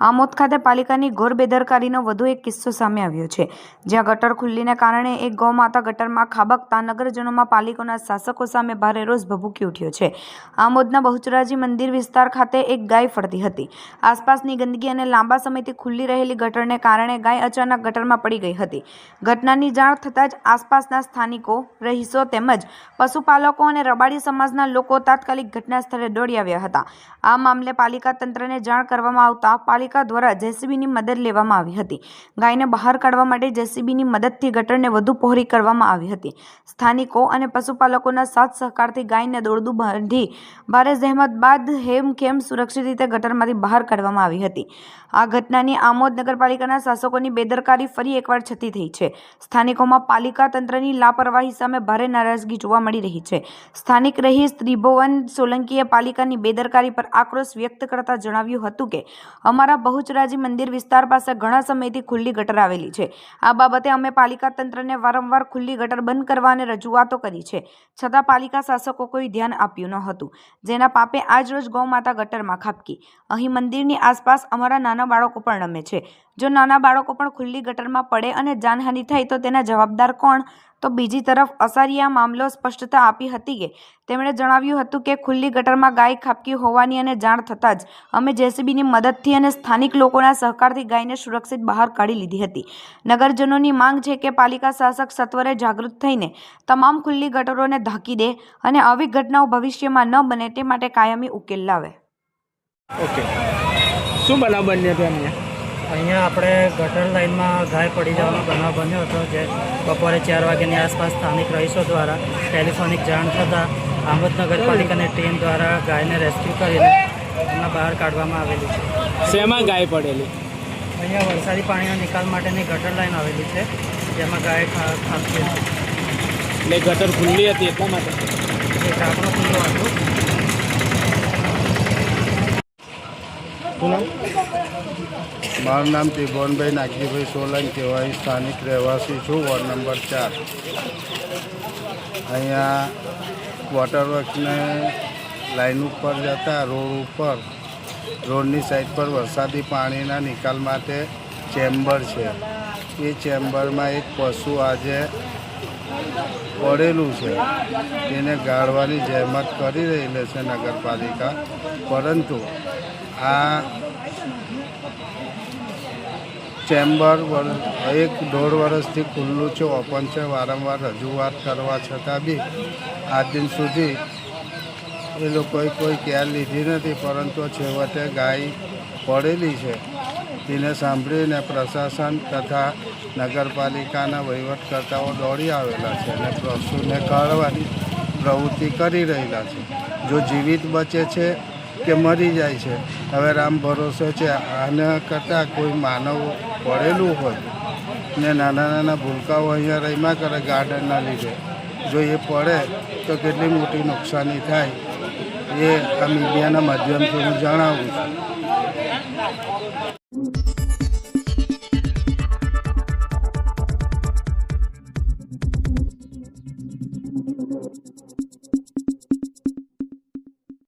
આમોદ ખાતે પાલિકાની ઘોર બેદરકારીનો વધુ એક કિસ્સો સામે આવ્યો છે, જ્યાં ગટર ખુલ્લીને કારણે એક ગૌમાતા ગટરમાં ખાબકતા નગરજનોમાં પાલિકાના શાસકો સામે ભારે રોષ ભભૂકી ઉઠ્યો છે. આમોદના બહુચરાજી મંદિર વિસ્તાર ખાતે એક ગાય ફરતી હતી. આસપાસની ગંદકી અને લાંબા સમયથી ખુલ્લી રહેલી ગટરને કારણે ગાય અચાનક ગટરમાં પડી ગઈ હતી. ઘટનાની જાણ થતાં જ આસપાસના સ્થાનિકો, રહીશો તેમજ પશુપાલકો અને રબાડી સમાજના લોકો તાત્કાલિક ઘટના સ્થળે દોડી આવ્યા હતા. આ મામલે પાલિકા તંત્રને જાણ કરવામાં આવતા પાલિકા દ્વારા જેસીબીની મદદ લેવામાં આવી હતી. ગાયને બહાર કાઢવા માટે જેસીબીની મદદથી ગટરને વધુ પહોળી કરવામાં આવી હતી. સ્થાનિકો અને પશુપાલકોના સાથ સહકારથી ગાયને દોરડું બાંધી ભારે જહેમત બાદ હેમખેમ સુરક્ષિત રીતે ગટરમાંથી બહાર કાઢવામાં આવી હતી. આ ઘટનાની આમોદ નગરપાલિકાના શાસકોની બેદરકારી ફરી એકવાર છતી થઈ છે. સ્થાનિકોમાં પાલિકા તંત્રની લાપરવાહી સામે ભારે નારાજગી જોવા મળી રહી છે. સ્થાનિક રહીશ ત્રિભુવન સોલંકીએ પાલિકાની બેદરકારી પર આક્રોશ વ્યક્ત કરતા જણાવ્યું હતું કે, અમારા બહુચરાજી મંદિર વિસ્તાર પાસે ઘણા સમયથી ખુલ્લી ગટર આવેલી છે. આ બાબતે અમે પાલિકા તંત્રને વારંવાર ખુલ્લી ગટર બંધ કરવાની રજૂઆતો કરી છે. છતાં પાલિકા શાસકો કોઈ ધ્યાન આપ્યું ન હતું. જેના પાપે આજરોજ ગૌમાતા ગટરમાં ખાબકી. અહીં મંદિરની આસપાસ અમારા નાના બાળકો પણ રમે છે. જો નાના બાળકો પણ ખુલ્લી ગટરમાં પડે અને જાનહાનિ થાય તો તેના જવાબદાર કોણ? તો બીજી તરફ અસારીએ આ મામલો સ્પષ્ટતા આપી હતી કે તેમણે જણાવ્યું હતું કે ખુલ્લી ગટરમાં ગાય ખાબકી હોવાની અને જાણ થતાં જ અમે જેસીબીની મદદથી અને સ્થાનિક લોકોના સહકારથી ગાયને સુરક્ષિત બહાર કાઢી લીધી હતી. નગરજનોની માંગ છે કે પાલિકા શાસક સત્વરે જાગૃત થઈને તમામ ખુલ્લી ગટરોને ઢાંકી દે અને આવી ઘટનાઓ ભવિષ્યમાં ન બને તે માટે કાયમી ઉકેલ લાવે. ઓકે. શું બનાવ બન્યો હતો અહીંયા આપણે ગટર લાઇનમાં ગાય પડી જવાનો બનાવ બન્યો હતો જે બપોરે ચાર વાગ્યાની આસપાસ સ્થાનિક રહીશો દ્વારા ટેલિફોનિક જાણ થતાં આમોદ નગરપાલિકાની ટીમ દ્વારા ગાયને રેસ્ક્યુ કરીને એમને બહાર કાઢવામાં આવેલી છે. શેમાં ગાય પડેલી? અહીંયા વરસાદી પાણીના નિકાલ માટેની ગટર લાઇન આવેલી છે જેમાં ગાય ખા- ખાબકી એટલે ગટર ખુલ્લી હતી એટલા માટે? એ ઢાંકણું ખુલ્લું હતું. શું નામ? મારું નામ ત્રિભુવનભાઈ નાગજીભાઈ સોલંકી હું સ્થાનિક રહેવાસી છું, વોર્ડ નંબર ચાર. અહીંયા વોટર વર્કને લાઈન ઉપર જતા રોડ ઉપર, રોડની સાઈડ પર વરસાદી પાણીના નિકાલ માટે ચેમ્બર છે. એ ચેમ્બરમાં એક પશુ આજે પડેલું છે. તેને ગાળવાની જહેમત કરી રહેલી છે નગરપાલિકા. પરંતુ આ ચેમ્બર એક દોઢ વર્ષથી ખુલ્લું છે, ઓપન છે, વારંવાર રજૂઆત કરવા છતાં બી આજ દિન સુધી એ લોકોએ કોઈ કેર લીધી નથી, પરંતુ છેવટે ગાય પડેલી છે. તેને સાંભળીને પ્રશાસન તથા નગરપાલિકાના વહીવટકર્તાઓ દોડી આવેલા છે અને પશુને કાઢવાની પ્રવૃત્તિ કરી રહેલા છે. જો જીવિત બચે છે કે મરી જાય છે. હવે રામ ભરોસો છે. આના કરતાં કોઈ માનવ પડેલું હોય ને નાના નાના ભૂલકાઓ અહીંયા રહીમાં કરે ગાર્ડનના લીધે. જો એ પડે તો કેટલી મોટી નુકસાની થાય એ આ મીડિયાના માધ્યમથી હું જણાવું છું.